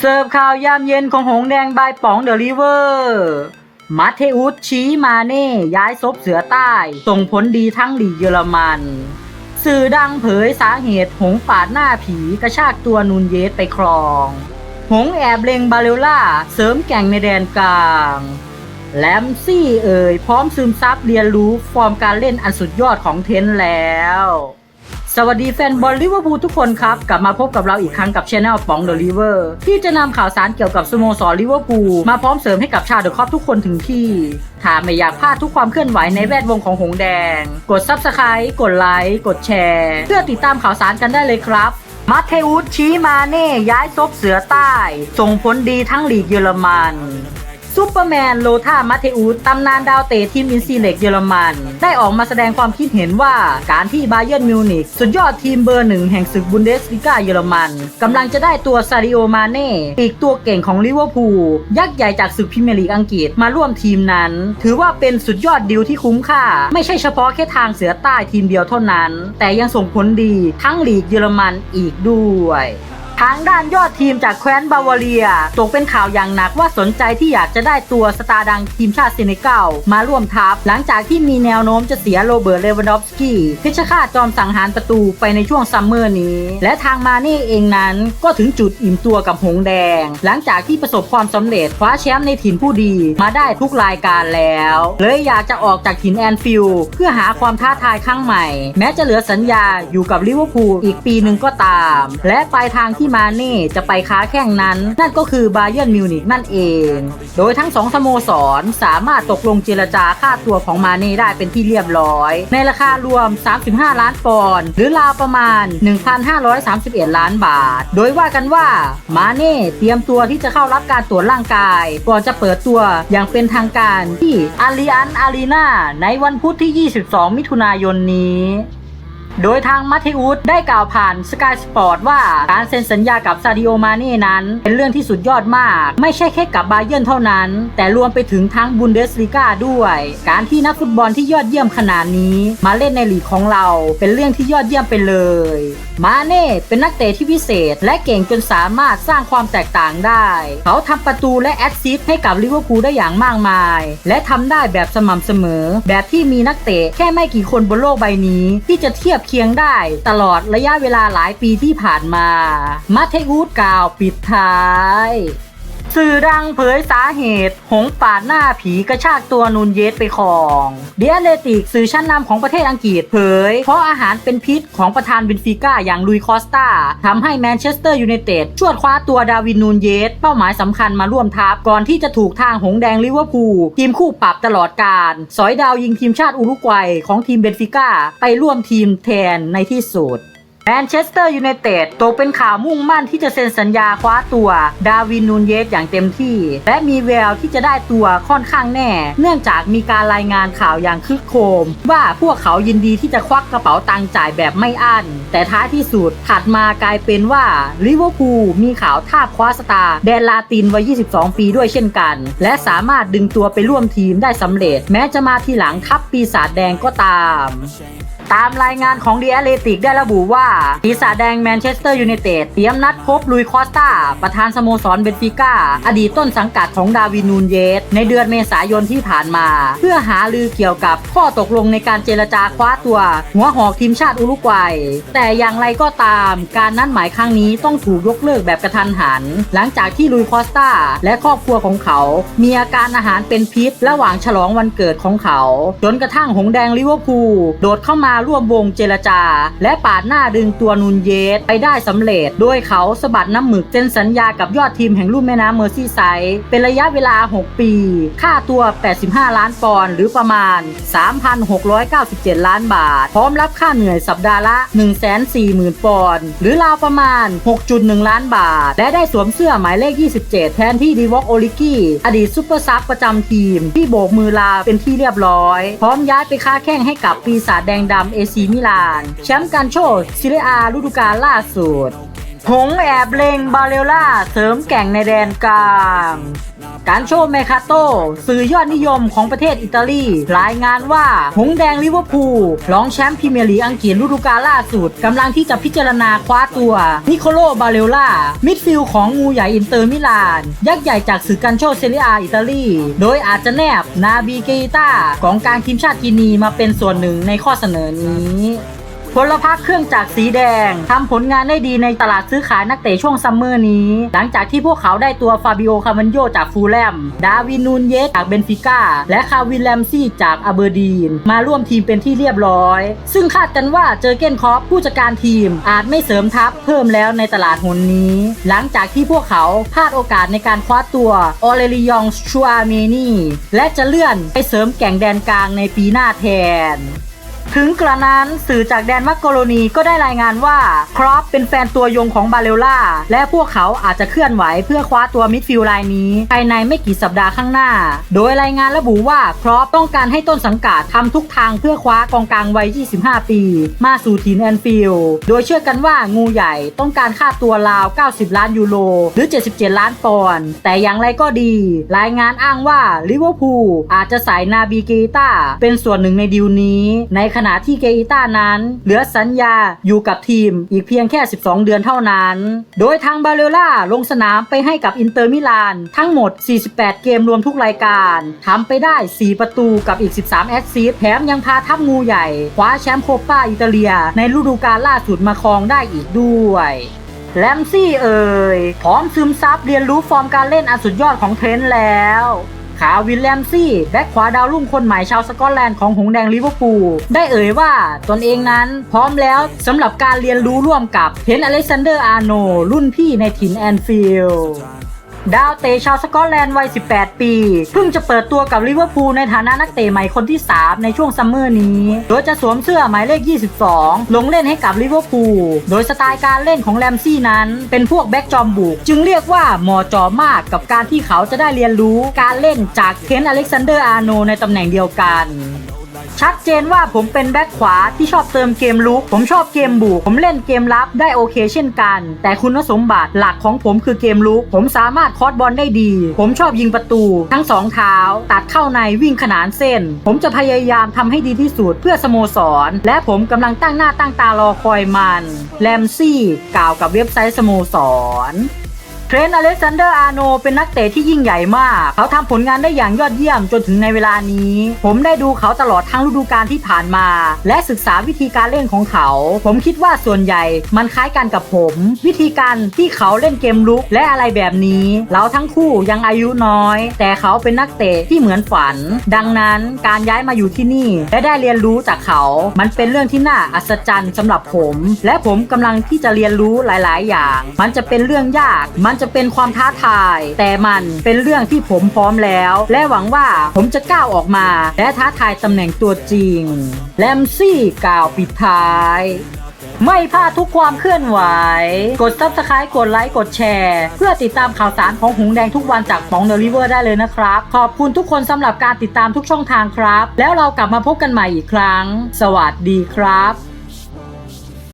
เสิร์ฟข่าวยามเย็นของหงแดงบายป๋องเดอะริเวอร์มาเทอุสชี้มาเน่ย้ายซบเสือใต้ ส่งผลดีทั้งลีเยอรมัน สื่อดังเผยสาเหตุหงปาดหน้าผีกระชากตัวนูนเยสไปครอง หงแอบเลงบาเรลล่าเสริมแก่งในแดนกลางแลมซี่เอ่ย พร้อมซึมซับเรียนรู้ฟอร์มการเล่นอันสุดยอดของเทนแล้ว สวัสดีแฟนบอลลิเวอร์พูลทุกคนครับ กลับมาพบกับเราอีกครั้งกับช anel ป๋องเดอะลิเวอร์ที่จะนำข่าวสารเกี่ยวกับสโมสรลิเวอร์พูลมาพร้อมเสริมให้กับชาวเดอะคอปทุกคนถึงที่ถ้าไม่อยากพลาดทุกความเคลื่อนไหวในแวดวงของหงแดง กด Subscribe กดไลค์กดแชร์ เพื่อติดตามข่าวสารกันได้เลยครับมาเทอุสชี้มาเน่ย้ายซบเสือใต้ ส่งผลดีทั้งลีกเยอรมัน ซูเปอร์แมนโลธามาเทอุสตำนานดาวเตะทีมอินซีเล็กเยอรมัน ได้ออกมาแสดงความคิดเห็นว่าการที่บาเยิร์นมิวนิกสุดยอดทีมเบอร์หนึ่งแห่งศึกบุนเดสลิก้าเยอรมันกำลังจะได้ตัวซาริโอมาเน่ปีกตัวเก่งของลิเวอร์พูลยักษ์ใหญ่จากศึกพรีเมียร์ลีกอังกฤษมาร่วมทีมนั้น ถือว่าเป็นสุดยอดดีลที่คุ้มค่า ไม่ใช่เฉพาะแค่ทางเสือใต้ทีมเดียวเท่านั้น แต่ยังส่งผลดีทั้งลีกเยอรมันอีกด้วย ทางด้านยอดทีมจากแคว้นบาวาเรียตกเป็นข่าวอย่างหนักว่าสนใจที่อยากจะได้ตัวสตาร์ดังทีมชาติเซเนกัลมาร่วมทัพ หลังจากที่มีแนวโน้มจะเสียโรเบิร์ตเลวานดอฟสกี้เพชฆาตจอมสังหารประตูไปในช่วงซัมเมอร์นี้ และทางมาเน่เองนั้นก็ถึงจุดอิ่มตัวกับหงแดง หลังจากที่ประสบความสำเร็จคว้าแชมป์ในถิ่นผู้ดีมาได้ทุกรายการแล้ว เลยอยากจะออกจากถิ่นแอนฟิลด์เพื่อหาความท้าทายครั้งใหม่ แม้จะเหลือสัญญาอยู่กับลิเวอร์พูลอีกปีหนึ่งก็ตาม และปลายทางที่มาเน่จะไปค้าแข่งนั้น นั่นก็คือบาเยิร์นมิวนิกนั่นเอง โดยทั้งสองสโมสรสามารถตกลงเจรจาค่าตัวของมาเน่ได้เป็นที่เรียบร้อย ในราคารวม 35 ล้านปอนด์หรือราวประมาณ 1,531 ล้านบาท โดยว่ากันว่ามาเน่เตรียมตัวที่จะเข้ารับการตรวจร่างกาย ก่อนจะเปิดตัวอย่างเป็นทางการที่อารีอันอารีนาในวันพุธที่ 22 มิถุนายนนี้ โดยทางมัธอุสได้กล่าวผ่านสกายสปอร์ตว่าการเซ็นสัญญากับซาดิโอมาเน่นั้น เป็นเรื่องที่สุดยอดมาก ไม่ใช่แค่กับบาเยิร์นเท่านั้น แต่รวมไปถึงทั้งบุนเดสลีกาด้วย การที่นักฟุตบอลที่ยอดเยี่ยมขนาดนี้ มาเล่นในลีกของเรา เป็นเรื่องที่ยอดเยี่ยมไปเลย มาเน่เป็นนักเตะที่พิเศษ และเก่งจนสามารถสร้างความแตกต่างได้ เขาทำประตูและแอสซิสต์ให้กับลิเวอร์พูลได้อย่างมากมาย และทำได้แบบสม่ำเสมอ แบบที่มีนักเตะแค่ไม่กี่คนบนโลกใบนี้ ที่จะเทียบเคียงได้ ตลอดระยะเวลาหลายปีที่ผ่านมามาเทอูดกล่าวปิดท้าย สื่อดังเผยสาเหตุ หงปาดหน้าผีกระชากตัวนูนเยสไปครองเดียเลติกสื่อชั้นนำของประเทศอังกฤษเผย เพราะอาหารเป็นพิษของประธานเบนฟิก้าอย่างลุยคอสตาทำให้แมนเชสเตอร์ยูไนเต็ดชวดคว้าตัวดาวินนูนเยส เป้าหมายสำคัญมาร่วมทัพก่อนที่จะถูกทางหงแดงลิเวอร์พูลทีมคู่ปรับตลอดการ สอยดาวยิงทีมชาติอุรุกวัยของทีมเบนฟิก้าไปร่วมทีมแทนในที่สุด แมนเชสเตอร์ยูไนเต็ดตกเป็นข่าวมุ่งมั่นที่จะเซ็นสัญญาคว้าตัวดาวินนูนเยสอย่างเต็มที่ และมีแววที่จะได้ตัวค่อนข้างแน่ เนื่องจากมีการรายงานข่าวอย่างคึกโครมว่าพวกเขายินดีที่จะควักกระเป๋าตังค์จ่ายแบบไม่อั้น แต่ท้ายที่สุดถัดมากลายเป็นว่าลิเวอร์พูลมีข่าวทาบคว้าสตาร์แดนลาตินวัย 22 ปีด้วยเช่นกัน และสามารถดึงตัวไปร่วมทีมได้สำเร็จ แม้จะมาทีหลังทัพปีศาจแดงก็ตาม ตามรายงานของ The Athletic ได้ระบุว่าปีศาจแดงแมนเชสเตอร์ยูไนเต็ดเตรียมนัดพบลุยคอสตาประธานสโมสรเบนฟิก้า อดีตต้นสังกัดของดาวินนูนเยส ในเดือนเมษายนที่ผ่านมา เพื่อหาลือเกี่ยวกับข้อตกลงในการเจรจาคว้าตัว หัวหอกทีมชาติอุรุกวัย แต่อย่างไรก็ตาม การนัดหมายครั้งนี้ต้องถูกยกเลิกแบบกระทันหัน หลังจากที่ลุยคอสตาและครอบครัวของเขา มีอาการอาหารเป็นพิษ ระหว่างฉลองวันเกิดของเขา จนกระทั่งหงแดงลิเวอร์พูลโดดเข้ามาร่วมวงเจรจา และปาดหน้าดึงตัวนูนเยสไปได้สำเร็จ โดยเขาสะบัดน้ำหมึกเซ็นสัญญากับยอดทีมแห่งลุ่มแม่น้ำเมอร์ซี่ไซด์เป็นระยะเวลา 6 ปี ค่าตัว 85 ล้านปอนด์หรือประมาณ 3,697 ล้านบาท พร้อมรับค่าเหนื่อยสัปดาห์ละ 140,000 ปอนด์หรือราวประมาณ 6.1 ล้านบาท และได้สวมเสื้อหมายเลข 27 แทนที่ดีวอกโอลิกี้อดีตซุปเปอร์ซับประจำทีม ที่โบกมือลาเป็นที่เรียบร้อย พร้อมย้ายไปค้าแข่งให้กับปีศาจแดงดำเอซีมิลาน แชมป์การโชว์ซิเรียอาฤดูกาลล่าสุด หงแอบเลงบาเรลล่าเสริมแก่งในแดนกลาง การโชว์เมคาโต สื่อยอดนิยมของประเทศอิตาลี รายงานว่า หงแดงลิเวอร์พูลรองแชมป์พรีเมียร์ลีกอังกฤษฤดูกาลล่าสุดกำลังที่จะพิจารณาคว้าตัวนิโคโลบาเรลล่ามิดฟิลด์ของงูใหญ่อินเตอร์มิลาน ยักษ์ใหญ่จากสื่อกันโชว์เซเรียอาอิตาลี โดยอาจจะแนบนาบีเกต้ากองกลางทีมชาติกินีมาเป็นส่วนหนึ่งในข้อเสนอนี้ พลพักเครื่องจากรสีแดงทำผลงานได้ดีในตลาดซื้อขายนักเตะช่วงซัมเมอร์นี้ หลังจากที่พวกเขาได้ตัวฟาบิโอคามันโยจากฟูลแลม ดาวินนูนเยสจากเบนฟิก้า และคาวินแลมซี่จากอาเบอร์ดีน มาร่วมทีมเป็นที่เรียบร้อย ซึ่งคาดกันว่าเจอเกนคอปผู้จัดการทีมอาจไม่เสริมทัพเพิ่มแล้วในตลาดหนนี้ หลังจากที่พวกเขาพลาดโอกาสในการคว้าตัวออเรลิยองชัวเมนีและจะเลื่อนไปเสริมแก่งแดนกลางในปีหน้าแทน ถึงกระนั้นสื่อจากแดนมักโกโรนีก็ได้รายงานว่าครอปเป็นแฟนตัวยงของบาเลล่าและพวกเขาอาจจะเคลื่อนไหวเพื่อคว้าตัวมิดฟิลด์รายนี้ ภายในไม่กี่สัปดาห์ข้างหน้า โดยรายงานระบุว่าครอปต้องการให้ต้นสังกัดทำทุกทางเพื่อคว้ากองกลางวัย 25 ปี มาสู่ทีมแอนฟิลด์โดยเชื่อกันว่างูใหญ่ต้องการค่าตัวราว 90 ล้านยูโรหรือ 77 ล้านปอนด์แต่อย่างไรก็ดี รายงานอ้างว่าลิเวอร์พูลอาจจะสายนาบีเกต้าเป็นส่วนหนึ่งในดีลนี้ในขขณะที่เกอิต้านั้น เหลือสัญญาอยู่กับทีมอีกเพียงแค่ 12 เดือนเท่านั้น โดยทางบาเลล่าลงสนามไปให้กับอินเตอร์มิลานทั้งหมด 48 เกมรวมทุกรายการทำไปได้ 4 ประตูกับอีก 13 แอสซิสต์แถมยังพาทัพงูใหญ่คว้าแชมป์โคปาอิตาเลีย ในฤดูกาลล่าสุดมาครองได้อีกด้วยแลมซี่เอ่ยพร้อมซึมซับเรียนรู้ฟอร์มการเล่นอันสุดยอดของเทรนแล้ว ขาวิลแลมซี่ แบ็คขวาดาวรุ่งคนใหม่ชาวสกอตแลนด์ของหงแดงลิเวอร์พูลได้เอ่ยว่าตนเองนั้นพร้อมแล้วสำหรับการเรียนรู้ร่วมกับเทนอเล็กซานเดอร์อาร์โนรุ่นพี่ในถิ่นแอนฟิลด์ ดาวเตะชาวสกอตแลนด์วัย 18 ปี เพิ่งจะเปิดตัวกับลิเวอร์พูลในฐานะนักเตะใหม่คนที่ 3 ในช่วงซัมเมอร์นี้ โดยจะสวมเสื้อหมายเลข 22 ลงเล่นให้กับลิเวอร์พูล โดยสไตล์การเล่นของแรมซี่นั้น เป็นพวกแบ็กจอมบุก จึงเรียกว่าหมาะเจอมากกับการที่เขาจะได้เรียนรู้การเล่นจากเคนอเล็กซานเดอร์อาร์โนในตำแหน่งเดียวกัน ชัดเจนว่าผมเป็นแบ็คขวาที่ชอบเติมเกมลุก ผมชอบเกมบุก ผมเล่นเกมรับได้โอเคเช่นกัน แต่คุณสมบัติหลักของผมคือเกมลุก ผมสามารถคอร์สบอลได้ดี ผมชอบยิงประตู ทั้งสองเท้า ตัดเข้าในวิ่งขนานเส้น ผมจะพยายามทำให้ดีที่สุดเพื่อสโมสร และผมกำลังตั้งหน้าตั้งตารอคอยมัน แลมซี่กล่าวกับเว็บไซต์สโมสร เทรนต์อเล็กซานเดอร์อาร์โนเป็นนักเตะที่ยิ่งใหญ่มาก เขาทำผลงานได้อย่างยอดเยี่ยมจนถึงในเวลานี้ ผมได้ดูเขาตลอดทั้งฤดูกาลที่ผ่านมา และศึกษาวิธีการเล่นของเขา ผมคิดว่าส่วนใหญ่มันคล้ายกันกับผม วิธีการที่เขาเล่นเกมลุกและอะไรแบบนี้ เราทั้งคู่ยังอายุน้อย แต่เขาเป็นนักเตะที่เหมือนฝัน ดังนั้นการย้ายมาอยู่ที่นี่และได้เรียนรู้จากเขา มันเป็นเรื่องที่น่าอัศจรรย์สำหรับผม และผมกำลังที่จะเรียนรู้หลาย ๆ อย่าง มันจะเป็นเรื่องยากมันจะเป็นความท้าทาย แต่มันเป็นเรื่องที่ผมพร้อมแล้ว และหวังว่าผมจะก้าวออกมา และท้าทายตำแหน่งตัวจริงแลมซี่กล่าวปิดท้าย ไม่พลาดทุกความเคลื่อนไหว กด subscribe กดไลค์ กดแชร์ เพื่อติดตามข่าวสารของหงแดงทุกวันจากป๋องเดลิเวอร์ได้เลยนะครับ ขอบคุณทุกคนสำหรับการติดตามทุกช่องทางครับ แล้วเรากลับมาพบกันใหม่อีกครั้ง สวัสดีครับ